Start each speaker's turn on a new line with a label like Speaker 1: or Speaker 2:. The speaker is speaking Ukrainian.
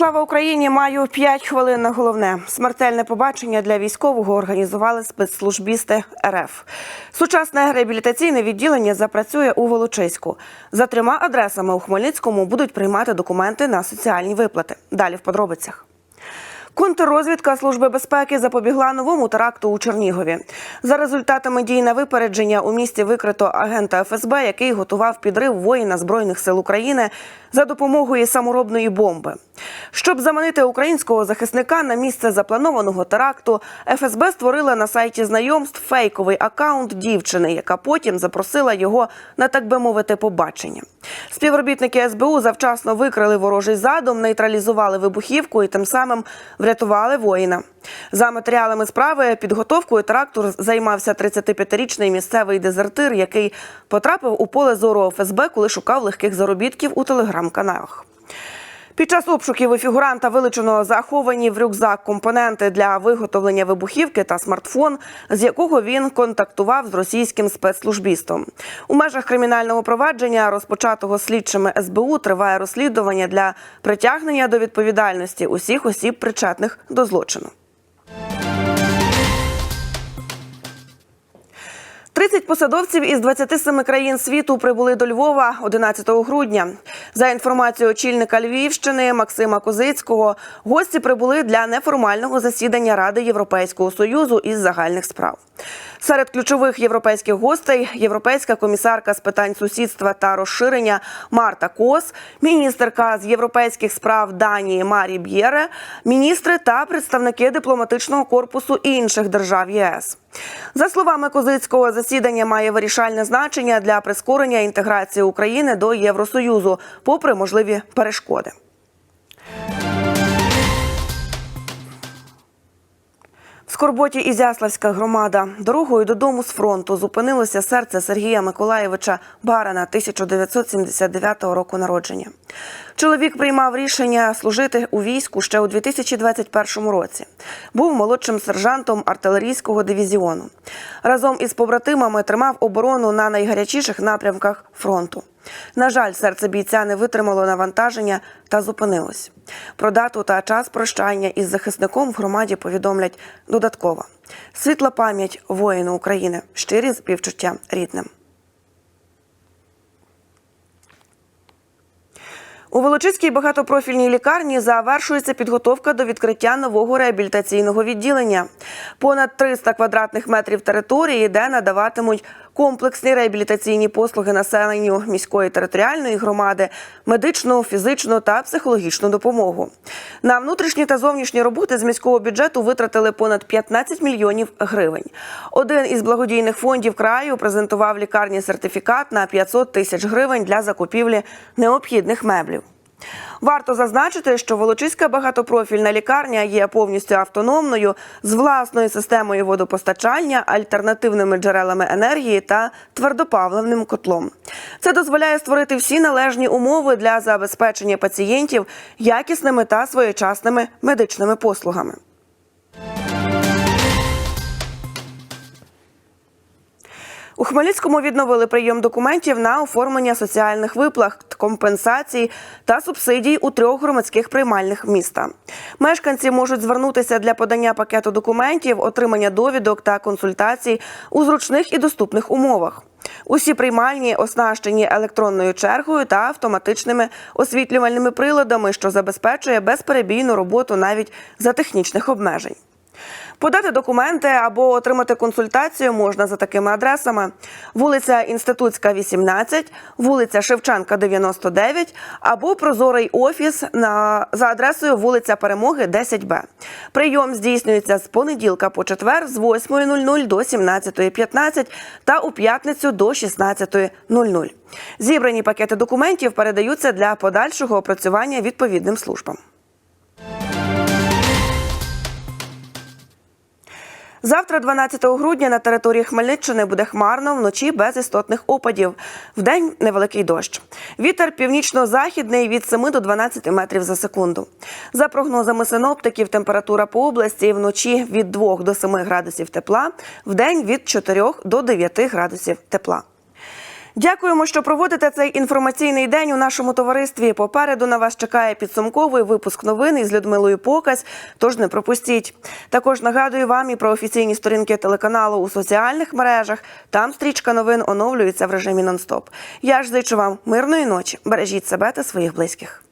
Speaker 1: Слава Україні! Маю 5 хвилин на головне. Смертельне побачення для військового організували спецслужбісти РФ. Сучасне реабілітаційне відділення запрацює у Волочиську. За трьома адресами у Хмельницькому будуть приймати документи на соціальні виплати. Далі в подробицях. Контррозвідка Служби безпеки запобігла новому теракту у Чернігові. За результатами дій на випередження у місті викрито агента ФСБ, який готував підрив воїна збройних сил України за допомогою саморобної бомби. Щоб заманити українського захисника на місце запланованого теракту, ФСБ створила на сайті знайомств фейковий акаунт дівчини, яка потім запросила його на так би мовити побачення. Співробітники СБУ завчасно викрили ворожий задум, нейтралізували вибухівку і тим самим врятували воїна. За матеріалами справи підготовкою теракту займався 35-річний місцевий дезертир, який потрапив у поле зору ФСБ, коли шукав легких заробітків у телеграм-каналах. Під час обшуків у фігуранта вилучено заховані в рюкзак компоненти для виготовлення вибухівки та смартфон, з якого він контактував з російським спецслужбістом. У межах кримінального провадження, розпочатого слідчими СБУ, триває розслідування для притягнення до відповідальності усіх осіб, причетних до злочину. 30 посадовців із 27 країн світу прибули до Львова 11 грудня. За інформацією очільника Львівщини Максима Козицького, гості прибули для неформального засідання Ради Європейського союзу із загальних справ. Серед ключових європейських гостей європейська комісарка з питань сусідства та розширення Марта Кос, міністерка з європейських справ Данії Марі Б'єре, міністри та представники дипломатичного корпусу інших держав ЄС. За словами Козицького, засідання має вирішальне значення для прискорення інтеграції України до Євросоюзу, попри можливі перешкоди. Скорботі Ізяславська громада дорогою додому з фронту зупинилося серце Сергія Миколаєвича Барана 1979 року народження. Чоловік приймав рішення служити у війську ще у 2021 році. Був молодшим сержантом артилерійського дивізіону. Разом із побратимами тримав оборону на найгарячіших напрямках фронту. На жаль, серце бійця не витримало навантаження та зупинилось. Про дату та час прощання із захисником в громаді повідомлять додатково. Світла пам'ять воїну України, щирі співчуття рідним. У Волочиській багатопрофільній лікарні завершується підготовка до відкриття нового реабілітаційного відділення. Понад 300 квадратних метрів території, де надаватимуть комплексні реабілітаційні послуги населенню міської територіальної громади, медичну, фізичну та психологічну допомогу. На внутрішні та зовнішні роботи з міського бюджету витратили понад 15 мільйонів гривень. Один із благодійних фондів краю презентував лікарні сертифікат на 500 тисяч гривень для закупівлі необхідних меблів. Варто зазначити, що Волочиська багатопрофільна лікарня є повністю автономною з власною системою водопостачання, альтернативними джерелами енергії та твердопавливним котлом. Це дозволяє створити всі належні умови для забезпечення пацієнтів якісними та своєчасними медичними послугами. У Хмельницькому відновили прийом документів на оформлення соціальних виплат, компенсацій та субсидій у трьох громадських приймальних міста. Мешканці можуть звернутися для подання пакету документів, отримання довідок та консультацій у зручних і доступних умовах. Усі приймальні оснащені електронною чергою та автоматичними освітлювальними приладами, що забезпечує безперебійну роботу навіть за технічних обмежень. Подати документи або отримати консультацію можна за такими адресами: вулиця Інститутська, 18, вулиця Шевченка, 99 або Прозорий офіс на за адресою вулиця Перемоги, 10Б. Прийом здійснюється з понеділка по четвер з 8.00 до 17.15 та у п'ятницю до 16.00. Зібрані пакети документів передаються для подальшого опрацювання відповідним службам. Завтра, 12 грудня, на території Хмельниччини буде хмарно, вночі без істотних опадів. Вдень невеликий дощ. Вітер північно-західний від 7 до 12 метрів за секунду. За прогнозами синоптиків, температура по області вночі від 2 до 7 градусів тепла, вдень від 4 до 9 градусів тепла. Дякуємо, що проводите цей інформаційний день у нашому товаристві. Попереду на вас чекає підсумковий випуск новин із Людмилою Покась. Тож не пропустіть. Також нагадую вам і про офіційні сторінки телеканалу у соціальних мережах. Там стрічка новин оновлюється в режимі нон-стоп. Я ж зичу вам мирної ночі. Бережіть себе та своїх близьких.